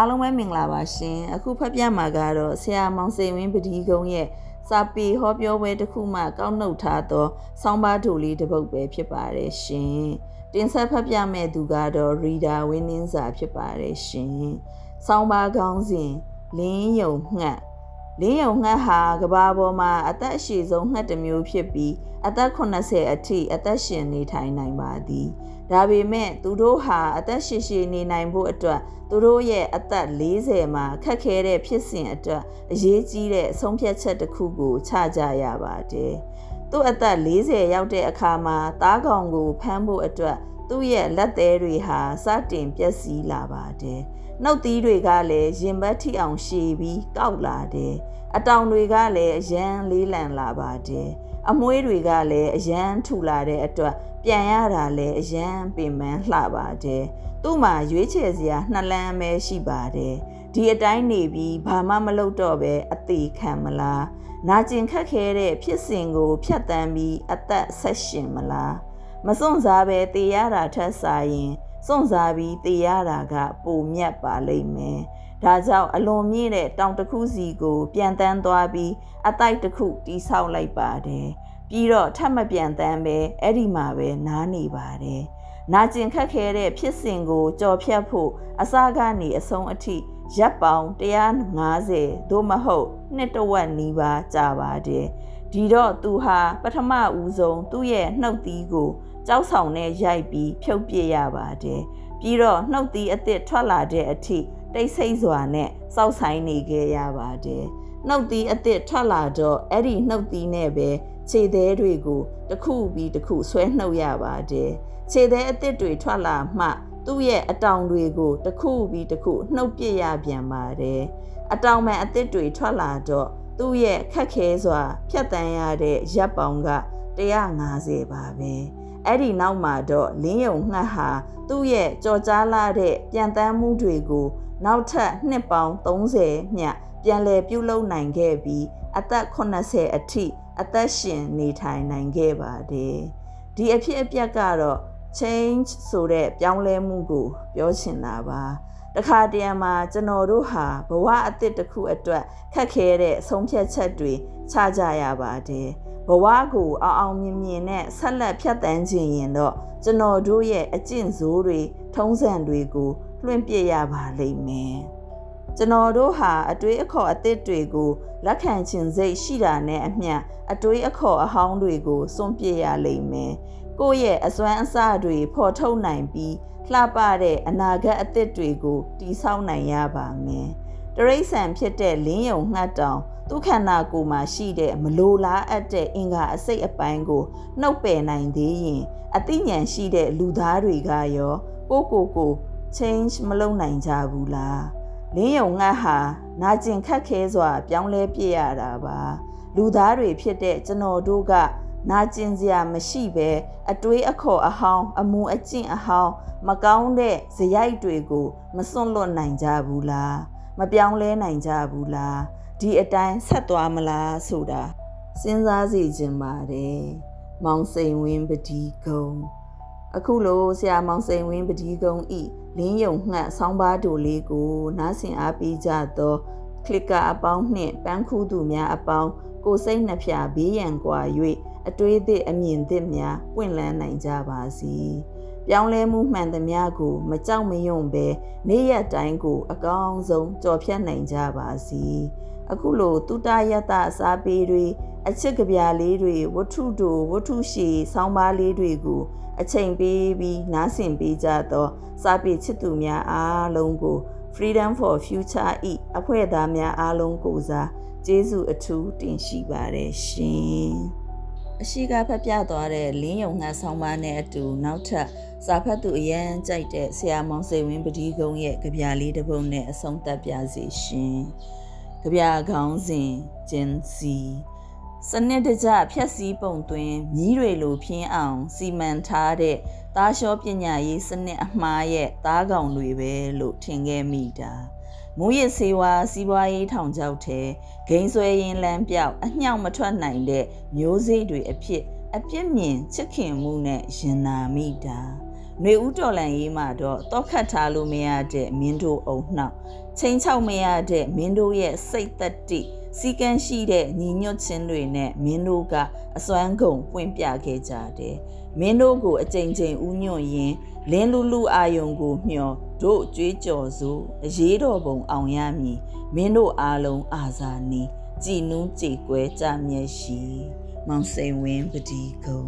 အားလုံးပဲမင်္ဂလာပါရှင်အခုဖတ်ပြမှာကတော့ဆရာမောင်စိန်ဝင်းပဒီကုန်းရဲ့စာပေဟောပြောပွဲတစ်ခုမှကောက်နှုတ်ထားသောဆောင်းပါးထုတ်လေးတစ်ပုဒ်ပဲဖြစ်ပါတယ်ရှင်တင်ဆက်ဖတ်ပြမဲ့သူကတော့ reader ဝင်းနှင်းစာဖြစ်ပါတယ်ရှင်ဆောင်းပါးကောင်းစဉ်လင်းယုံငှက် လင်းယုံငှက်ဟာကဘာပေါ်မှာအသက်အရှည်ဆုံးငှက်တစ်မျိုးဖြစ်ပြီးအသက်80အထိအသက်ရှင်နေထိုင်နိုင်ပါသည်ဒါပေမဲ့သူတို့ဟာအသက်ရှည်ရှည်နေနိုင်ဖို့အတွက်သူတို့ရဲ့အသက်40မှာခက်ခဲတဲ့ဖြစ်စဉ်အတွက်အရေးကြီးတဲ့အဆုံးဖြတ်ချက်တစ်ခုကိုချကြရပါတယ်။သူ့အသက်40ရောက်တဲ့အခါမှာသားကောင်ကိုဖမ်းဖို့အတွက်သူ့ရဲ့လက်သေးတွေဟာစတင်ပျက်စီးလာပါတယ်။ နှုတ်သီးတွေကလည်းရင်ဘတ်ထိအောင်ရှည်ပြီးကောက်လာတယ်။အတောင်တွေကလည်းအရန်လေးလံလာပါတယ်။အမွှေးတွေကလည်းအရန်ထူလာတဲ့အတွက်ပြန်ရတာလည်းအရန်ပင်ပန်းလှပါတယ်သူ့မှာရွေးချယ်စရာနှစ်လမ်းပဲရှိပါတယ်ဒီအတိုင်းနေပြီးဘာမှမလုပ်တော့ပဲအသေးခံမလားနာကျင်ခက်ခဲတဲ့ဖြစ်စဉ်ကိုဖြတ်တန်းပြီးအသက်ဆက်ရှင်မလားမစွန့်စားပဲတေရတာထက်စာရင် စွန့်စားပြီးတေရတာကပိုမြတ်ပါလိမ့်မယ်ဒါကြောင့်အလွန်မြင့်တဲ့တောင်တစ်ခုစီကို ပြန်တန်းသွားပြီးအတိုက်တစ်ခုတီးဆောက်လိုက်ပါတယ်။ပြီးတော့ထပ်မပြန်တမ်းပဲအဲ့ဒီမှာပဲနားနေပါတယ်နာကျင်ခက်ခဲတဲ့ဖြစ်စဉ်ကိုကြော်ဖြတ်ဖို့အစကနေအဆုံးအထိ ရပ်ပေါင်း150သို့မဟုတ်နှစ်တဝက်နီးပါးကြာပါတယ်ဒီတော့သူဟာပထမဦးဆုံးသူ့ရဲ့နှုတ်သီးကိုကြောက်ဆောင်နဲ့ရိုက်ပြီးဖြုတ်ပစ်ရပါတယ်ပြီးတော့နှုတ်သီးအစ်စ်ထွက်လာတဲ့အထိတိတ်ဆိတ်စွာနဲ့စောက်ဆိုင်နေခဲ့ရပါတယ်နှုတ်သီးအစ်စ်ထွက်လာတော့အဲ့ဒီနှုတ်သီးနဲ့ပဲခြေသေးတွေကိုတစ်ခုပြီးတစ်ခုဆွဲနှုတ်ရပါတယ်ခြေသေးအစ်စ်တွေထွက်လာမှ သူ့ရဲ့အတောင်တွေကိုတစ်ခုပြီးတစ်ခုနှုတ်ပစ်ရပြန်ပါတယ်အတောင်မှန်အစ်စ်တွေထွက်လာတော့သူ့ရဲ့ခက်ခဲစွာဖြတ်တန်းရတဲ့ရပ်ပေါင်းက150ပါပဲအဲ့ဒီနောက်မှာတော့လင်းယုံငှက်ဟာသူ့ရဲ့ကြော်ကြားလာတဲ့ပြန်တမ်းမှုတွေကိုနောက်ထပ်နှစ်ပေါင်း30မြပြန်လည်ပြုလုပ်နိုင်ခဲ့ပြီးအသက်80အထိအသက်ရှင်နေထိုင်နိုင်ခဲ့ပါတယ်ဒီအဖြစ်အပျက်ကတော့ change ဆိုတဲ့ပြောင်းလဲမှုကို ပြောချင်တာပါတခါတရံမှာကျွန်တော်တို့ဟာဘဝအသစ်တစ်ခုအတွက်ခက်ခဲတဲ့အဆုံးဖြတ်ချက်တွေချကြရပါတယ်ဘဝကိုအောင်အောင်မြင်မြင်နဲ့ဆက်လက်ဖြတ်တန်းခြင်းရင်တော့ကျွန်တော်တို့ရဲ့အကျင့်ဆိုးတွေထုံးစံတွေကိုလွှင့်ပြရပါလိမ့်မယ်ကျွန်တော်တို့ဟာအတွေးအခေါ်အသစ်တွေကိုလက်ခံခြင်းစိတ်ရှိတာနဲ့အမျှအတွေးအခေါ်အဟောင်းတွေကိုစွန့်ပစ်ရလိမ့်မယ်။ ကိုယ့်ရဲ့အစွမ်းအစတွေဖော်ထုတ်နိုင်ပြီးလှပတဲ့အနာဂတ်အသစ်တွေကိုတည်ဆောက်နိုင်ရပါမယ်။တရိษံဖြစ်တဲ့လင်းယုံငှတ်တောင်ဒုက္ခနာကိုမှာရှိတဲ့မလိုလားအပ်တဲ့အင်္ဂါအစိတ်အပိုင်းကိုနှုတ်ပယ်နိုင်သေးရင်အသိဉာဏ်ရှိတဲ့လူသားတွေကရောကိုကိုကို change မလုပ်နိုင်ကြဘူးလား။လင်းယုံငတ်ဟာနာကျင်ခတ်ခဲစွာ ပြောင်းလဲပြစ်ရတာပါလူသားတွေဖြစ်တဲ့ကျွန်တော်တို့က နာကျင်စရာမရှိပဲအတွေးအခေါ်အဟောင်းအမူအကျင့်အဟောင်းမကောင်းတဲ့ဇယိုက်တွေကိုမစွန့်လွတ်နိုင်ကြဘူးလားမပြောင်းလဲနိုင်ကြဘူးလားဒီအတိုင်းဆက်သွားမလားဆိုတာစဉ်းစားစီခြင်းပါတယ်မောင်စိန်ဝင်းပဒီကုံအခုလိုဆရာမောင်စိန်ဝင်းပဒီကုံဤလင်းယုံငှက်ဆောင်းပါးတူလေးကိုနားဆင်အားပေးကြသောကလစ်ကာအပေါင်းနှင့်ပန်းခူးသူများအပေါင်းကိုစိတ်နှဖျားဘေးရန်ကွာ၍ အတွေးသည့်အမြင်သည့်များပွင့်လန်းနိုင်ကြပါစေပြောင်းလဲမှုမှန်သမျှကို မကြောက်မရွံ့ပဲနေ့ရက်တိုင်းကို အကောင်းဆုံးကြော်ဖြတ်နိုင်ကြပါစေအခုလိုတုတယတအစားပေးတွေအချစ်ကြပြလေးတွေဝတ္ထုတို့ဝတ္ထုရှည်ဆောင်းပါးလေးတွေကိုအချိန်ပေးပြီးနားဆင်ပေးကြသောစာပေချစ်သူများအားလုံးကို Freedom for Future ဤအဖွဲ့သားများအားလုံးကိုစားကျေးဇူးအထူးတင်ရှိပါတယ်ရှင် အရှိကဖတ်ပြသွားတဲ့လင်းယုံငှက်ဆောင်ပါနဲ့အတူနောက်ထပ်စာဖတ်သူအရန်ကြိုက်တဲ့ဆရာမောင်စိန်ဝင်းပတိကုန်းရဲ့ကြပြလေးတစ်ပုဒ်နဲ့အဆုံးသတ်ပြစီရှင်ကြပြခေါင်းစဉ်ဂျင်စီစနစ်တကျဖြက်စီးပုံသွင်းမြီးတွေလိုဖြင်းအောင် စီမံထားတဲ့သားလျှောပညာရေးစနစ်အမှားရဲ့သားကောင်တွေပဲလို့ထင်ခဲ့မိတာ မူရစ်စေဝါစီးပွားရေးထောင်ချောက်ထဲဂိမ်းဆွဲရင်လမ်းပြောက်အညှောက်မထွက်နိုင်တဲ့မျိုးစေ့တွေအဖြစ်အပြစ်မြင်ချစ်ခင်မှုနဲ့ရင်နာမိတာຫນွေဦးတော်လန်ရေးမှာတော့တောက်ခတ်ထားလို့မရတဲ့မင်းတို့အုံနှောက်ချင်းချောက်မရတဲ့မင်းတို့ရဲ့စိတ်သက်တိစီကံရှိတဲ့ညီညွတ်ခြင်းတွေနဲ့မင်းတို့ကအစွမ်းကုန်ပွင့်ပြခဲ့ကြတယ်မင်းတို့ကိုအကြိမ်ကြိမ်ဥညွန့်ရင်လင်းလူလူအာယုံကိုမျှော် တို့ကြွေးကြော်စို့အရေးတော်ပုံအောင်ရမည်မင်းတို့အားလုံးအာဇာနည်ကြည်နူးကြေကွဲကြမျက်ရှိ မောင်စိန်ဝင်းပဒီကုံ